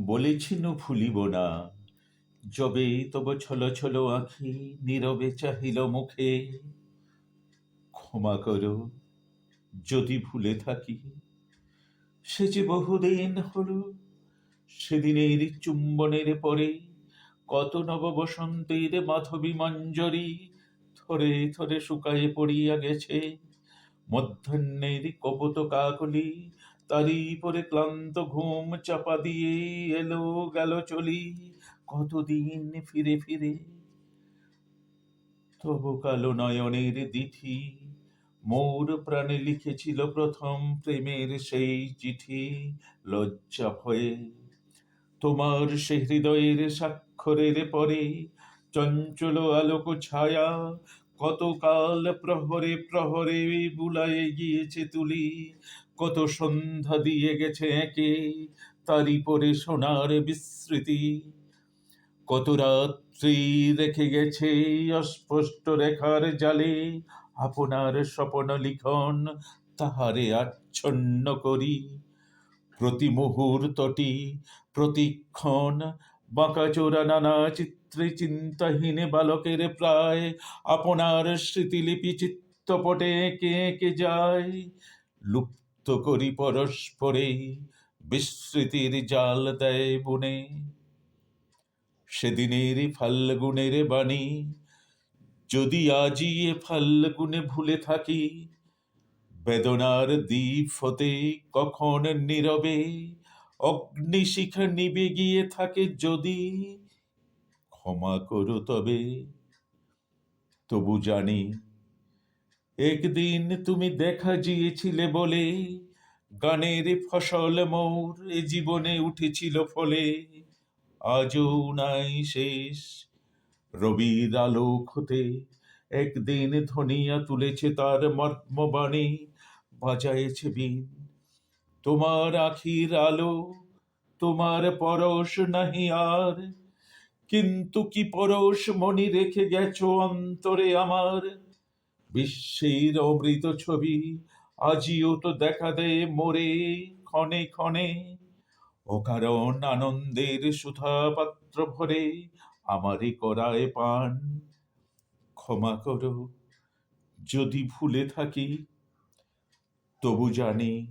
বলেছিনু ভুলিব না। যবে তব ছল ছল আঁখি নীরবে চাহিল মুখে। ক্ষমা করো, যদি ভুলে থাকি। সে যে বহুদিন হলো, সেদিনের চুম্বনের পরে কত নব বসন্তের মাধবী মঞ্জরি থরে থরে শুকায়ে পড়িয়া গেছে। মধ্যাহ্নের কপত কাকলি তারই পরে ক্লান্ত ঘুম চাপা দিয়ে এলো গেল চলি। কতদিন ফিরে ফিরে? তবু কালো নয়নের দিঠি মোর প্রাণে লিখেছিল প্রথম প্রেমের সেই চিঠি, লজ্জা ভয়ে। তোমার সে হৃদয়ের স্বাক্ষরের পরে চঞ্চল আলোক ছায়া কতকাল প্রহরে প্রহরে বুলায়ে গিয়েছে তুলি। কত সন্ধ্যা দিয়ে গেছে একে, তারই পরে সোনার বিস্মৃতি। কত রাত্রি রেখে গেছে অস্পষ্ট রেখার জালে, আপনার স্বপন লিখন তাহারে আচ্ছন্ন করি। প্রতি মুহূর্তটি, প্রতিক্ষণ বাঁকাচোরা নানা চিত্রে চিন্তাহীন বালকের প্রায় আপনার স্মৃতিলিপি চিত্তপটে এঁকে এঁকে যায়? লুপ্ত করি পরস্পরে, বিস্মৃতির জাল দেয় বুনে। সেদিনের ফাল্গুনের বাণী, যদি আজই এ ফাল্গুনে ভুলে থাকি, বেদনার দ্বীপ হতে কখন নীরবে? অগ্নিশিখা নিবে গিয়ে থাকে যদি। ক্ষমা করো তবে। তবু জানি, একদিন তুমি দেখা গিয়েছিলে বলে, গানের ফসল মোর এ জীবনে উঠেছিল ফলে। আজও নাই শেষ, রবির আলোক হতে একদিন ধনিয়া তুলেছে তার মর্মবাণী, বাজায়েছে বিন। তোমার আখির আলো, তোমার পরশ নাহি আর। কিন্তু কি পরশ মনি রেখে গেছো অন্তরে আমার? বিশ্বের অমৃত ছবি আজিও তো দেখা দেয় মোরে ক্ষণে ক্ষণে। অকারণ আনন্দের সুধা পাত্র ভরে আমারে করায় পান। ক্ষমা করো, যদি ভুলে থাকি, তবু জানি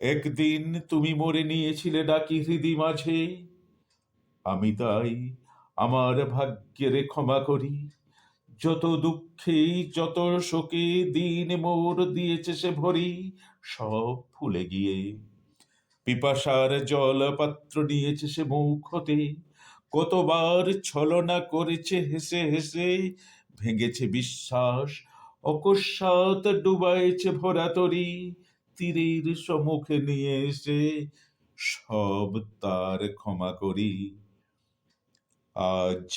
একদিন তুমি মরে নিয়েছিলে ডাকি হৃদি মাঝে। আমি তাই আমার ভাগ্যের ক্ষমা করি। যত দুঃখে, যত শোকে দিন মোর দিয়েছে সে ভরি, সব ভুলে গিয়ে। পিপাসার জল পাত্র নিয়েছে সে মুখ হতে, কতবার ছলনা করেছে হেসে হেসে, ভেঙেছে বিশ্বাস, অকস্মাৎ ডুবাইছে ভরা তরি। তীরের সম্মুখে নিয়ে এসে সব তার ক্ষমা করি। আজ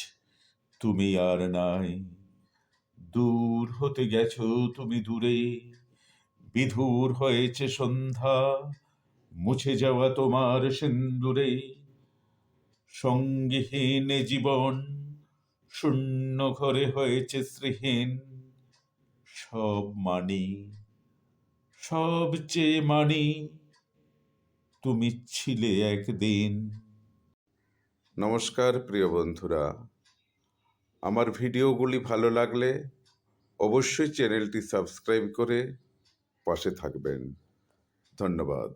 তুমি আর নাই। দূর হতে গেছো তুমি দূরে। বিধুর হয়েছে সন্ধ্যা, মুছে যাওয়া তোমার সিন্দুরে। সঙ্গীহীন জীবন শূন্য ঘরে হয়েছে শ্রীহীন সব মানি সব চেয়ে মানি, তুমি ছিলে একদিন। নমস্কার, প্রিয় বন্ধুরা। আমার ভিডিওগুলি ভালো লাগলে অবশ্যই চ্যানেলটি সাবস্ক্রাইব করে পাশে থাকবেন। ধন্যবাদ।